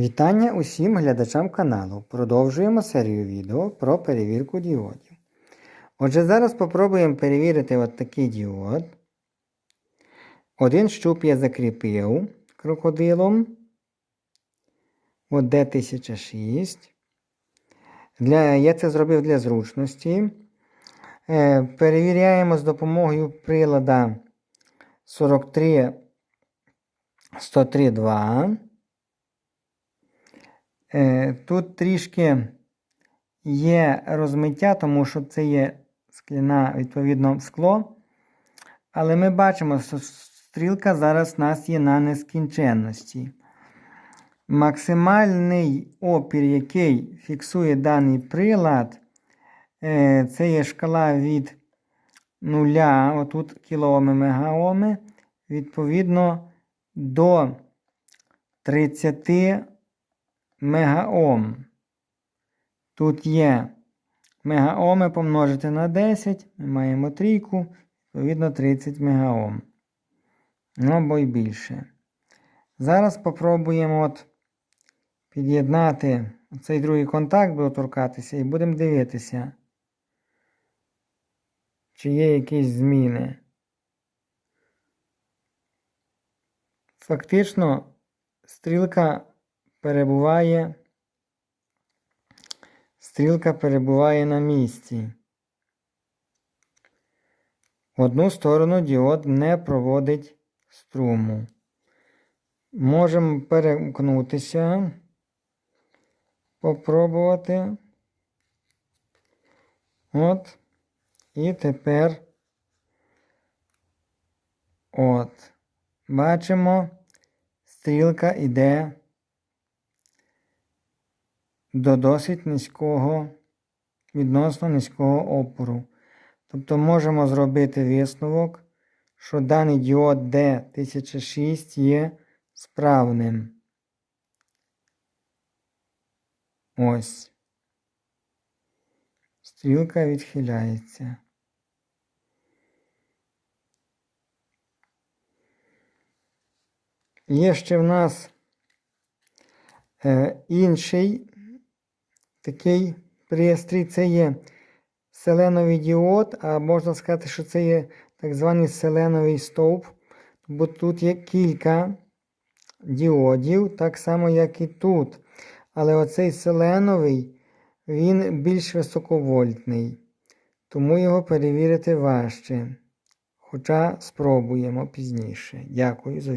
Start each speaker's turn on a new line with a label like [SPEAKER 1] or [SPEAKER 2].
[SPEAKER 1] Вітання усім глядачам каналу. Продовжуємо серію відео про перевірку діодів. Отже, зараз спробуємо перевірити от такий діод. Один щуп я закріпив крокодилом. От D1006. Для, я це зробив для зручності. Е, перевіряємо з допомогою прилада 43 103.2. Е, Тут трішки є розмиття, тому що це є скляна, відповідно, скло. Але ми бачимо, що стрілка зараз у нас є на нескінченності. Максимальний опір, який фіксує даний прилад, е, це є шкала від 0, отут кілооми мегаоми, відповідно до 30 мегаом. Тут є мегаоми помножити на 10, ми маємо трійку, відповідно 30 мегаом. Ну або й більше. Зараз спробуємо от під'єднати цей другий контакт, буде торкатися, і будемо дивитися, чи є якісь зміни. Фактично, стрілка перебуває, стрілка перебуває на місці. В одну сторону діод не проводить струму. Можемо перемкнутися, попробувати. От. І тепер от. Бачимо, стрілка йде до досить низького, відносно низького опору. Тобто можемо зробити висновок, що даний діод D1006 є справним. Ось. Стрілка відхиляється. Є ще в нас е, інший такий пристрій. Це є селеновий діод, а можна сказати, що це є так званий селеновий стовп. Бо тут є кілька діодів, так само, як і тут. Але оцей селеновий, він більш високовольтний. Тому його перевірити важче. Хоча спробуємо пізніше. Дякую за